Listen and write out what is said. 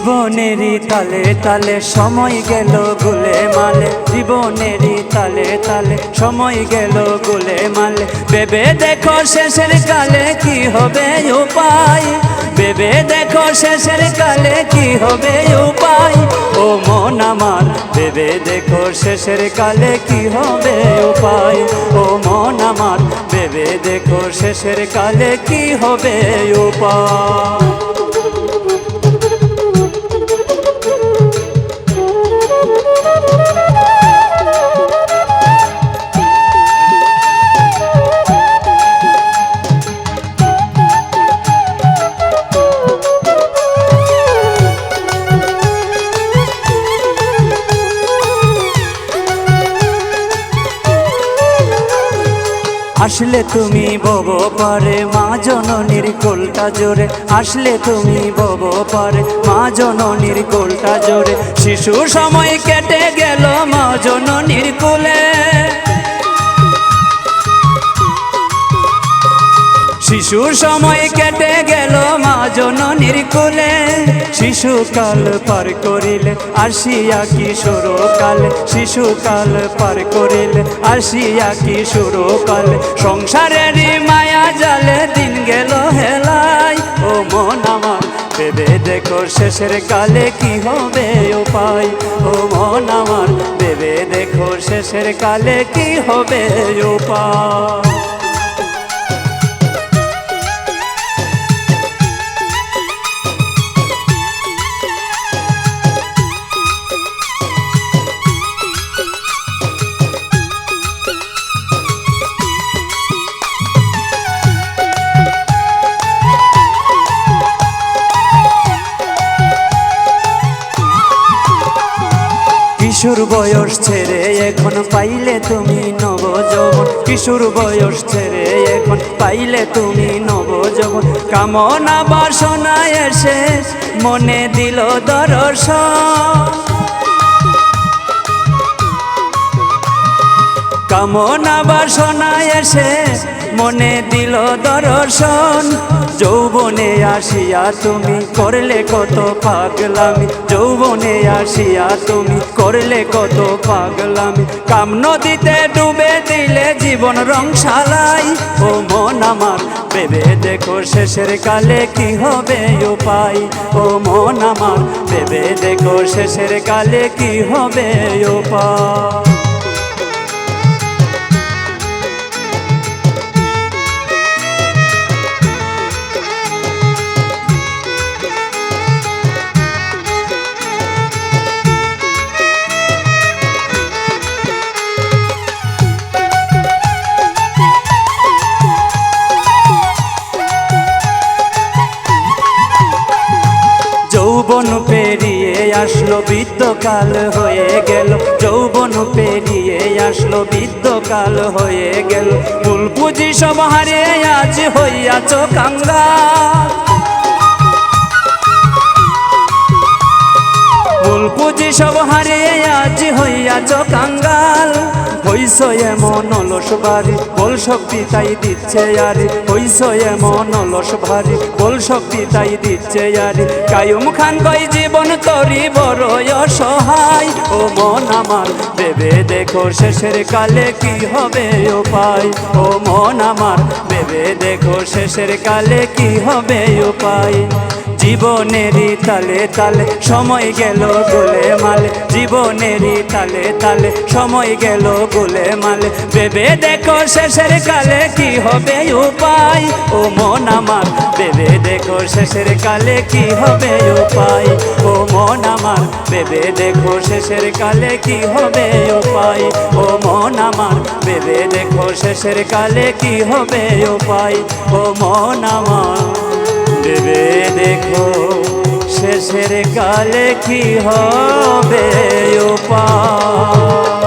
জীবনেরই তালে তালে সময় গেল গুলে মালে। জীবনেরই তালে তালে সময় গেল গুলে মালে। বেবে দেখো শেষের কালে কি হবে উপায়। বেবে দেখো শেষের কালে কি হবে উপায়। ও মন আমার বেবে দেখো শেষের কালে কি হবে উপায়। ও মন আমার বেবে দেখো শেষের কালে কি হবে উপায়। আসলে তুমি বব পারে, মা জননীর কোলটা জোরে। আসলে তুমি বব পারে, মা জননীর কোলটা জোরে। শিশু সময় কেটে গেল মা জননীর কোলে। শিশু সময় কেটে গেল মা জননীর কোলে। শিশুকাল পার করিলে আসিয়া কিশোর কালে। শিশুকাল পার করিলে আসিয়া কিশোর কালে। সংসারের মায়া জালে দিন গেল হেলাই। ও মন আমার, ভেবে দেখো শেষের কালে কি হবে উপায়। ও মন আমার, ভেবে দেখো শেষের কালে কি হবে উপায়। কিশোর বয়স ছেড়ে এখন পাইলে তুমি নব যৌবন কিশোর বয়স ছেড়ে এখন পাইলে তুমি নব যৌবন কামনা বাসনা এসে মনে দিল দর্শন। কামনা বাসনা এসে মনে দিল দর্শন। যৌবনে আসিয়া তুমি করলে কত পাগলামি। যৌবনে আসিয়া তুমি করলে কত পাগলামি। কাম নদীতে ডুবে দিলে জীবন রং সালাই ও মন আমার, ভেবে দেখো শেষের কালে কি হবে উপায়। ও মন আমার, ভেবে দেখো শেষের কালে কি হবে উপায়। যৌবন পেরিয়ে আসলো, বৃদ্ধকাল হয়ে গেল। যৌবন পেরিয়ে আসলো, বৃদ্ধকাল হয়ে গেল। ফুল পুঁজি সব হারিয়ে আজ হইয়াছ কাঙ্গা। সব হারিয়ে আজ হইয়াছ কাঙ্গাল। হইস এমন অলস বাড়ি বল শক্তি তাই দিচ্ছে আরে। হইস এমন অলস ভারী বল শক্তি তাই দিচ্ছে আরে। কায়ুম খান কই জীবন তরি বড় অসহায়। ও মন আমার, ভেবে দেখো শেষের কালে কি হবে উপায়। ও মন আমার, ভেবে দেখো শেষের কালে কি হবে উপায়। জীবনেরই তালে তালে সময় গেল গোলে মালে। জীবনেরই তালে তালে সময় গেল গোলে মালে। ভেবে দেখো শেষের কালে কি হবে উপায়? ও মন আমার, ভেবে দেখো শেষের কালে কি হবে উপায়? ও মন আমার, ভেবে দেখো শেষের কালে কি হবে উপায়? ও মন আমার, ভেবে দেখো শেষের কালে কি হবে উপায়? ও মন আমার। ভেবে দেখো শেষের কালে কি হবে উপায়?